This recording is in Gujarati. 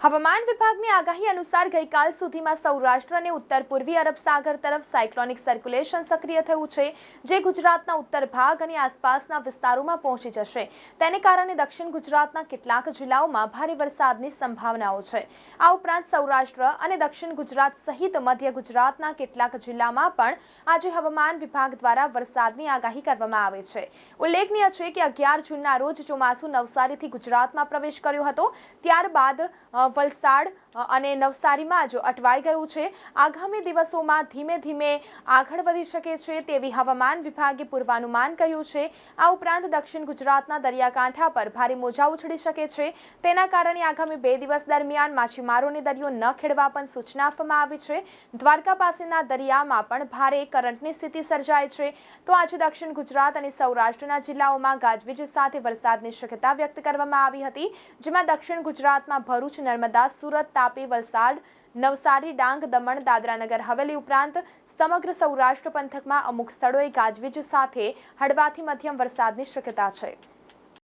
હવામાન વિભાગની આગાહી અનુસાર ગઈકાલ સુધીમાં સૌરાષ્ટ્ર અને ઉત્તર પૂર્વી અરબ સાગર તરફ સાયક્લોનિક સર્ક્યુલેશન સક્રિય થયું છે, જે ગુજરાતના ઉત્તર ભાગ અને આસપાસના વિસ્તારોમાં પહોંચી જશે. તેને કારણે દક્ષિણ ગુજરાતના કેટલાક જિલ્લાઓમાં ભારે વરસાદની સંભાવનાઓ છે. આ ઉપરાંત સૌરાષ્ટ્ર અને દક્ષિણ ગુજરાત સહિત મધ્ય ગુજરાતના કેટલાક જિલ્લામાં પણ આજે હવામાન વિભાગ દ્વારા વરસાદની આગાહી કરવામાં આવે છે. ઉલ્લેખનીય છે કે અગિયાર જૂનના રોજ ચોમાસું નવસારીથી ગુજરાતમાં પ્રવેશ કર્યો હતો. ત્યારબાદ વલસાડ અને નવસારીમાં જ અટવાઈ ગયું છે. આગામી દિવસોમાં ધીમે ધીમે આગળ વધી શકે છે તેવી હવામાન વિભાગે પૂર્વાનુમાન કર્યું છે. આ ઉપરાંત દક્ષિણ ગુજરાતના દરિયાકાંઠા પર ભારે મોજા ઉછળી શકે છે. તેના કારણે આગામી બે દિવસ દરમિયાન માછીમારોને દરિયો ન ખેડવા પણ સૂચના આપવામાં આવી છે. દ્વારકા પાસેના દરિયામાં પણ ભારે કરંટની સ્થિતિ સર્જાય છે. તો આજે દક્ષિણ ગુજરાત અને સૌરાષ્ટ્રના જિલ્લાઓમાં ગાજવીજ સાથે વરસાદની શક્યતા વ્યક્ત કરવામાં આવી હતી, જેમાં દક્ષિણ ગુજરાતમાં ભરૂચ નર્મદા, સુરત, તાપી, વલસાડ, નવસારી, ડાંગ, દમણ, દાદરાનગર, હવેલી ઉપરાંત સમગ્ર સૌરાષ્ટ્ર પંથકમાં અમુક સ્થળોએ ગાજવીજ સાથે હળવાથી મધ્યમ વરસાદની શક્યતા છે.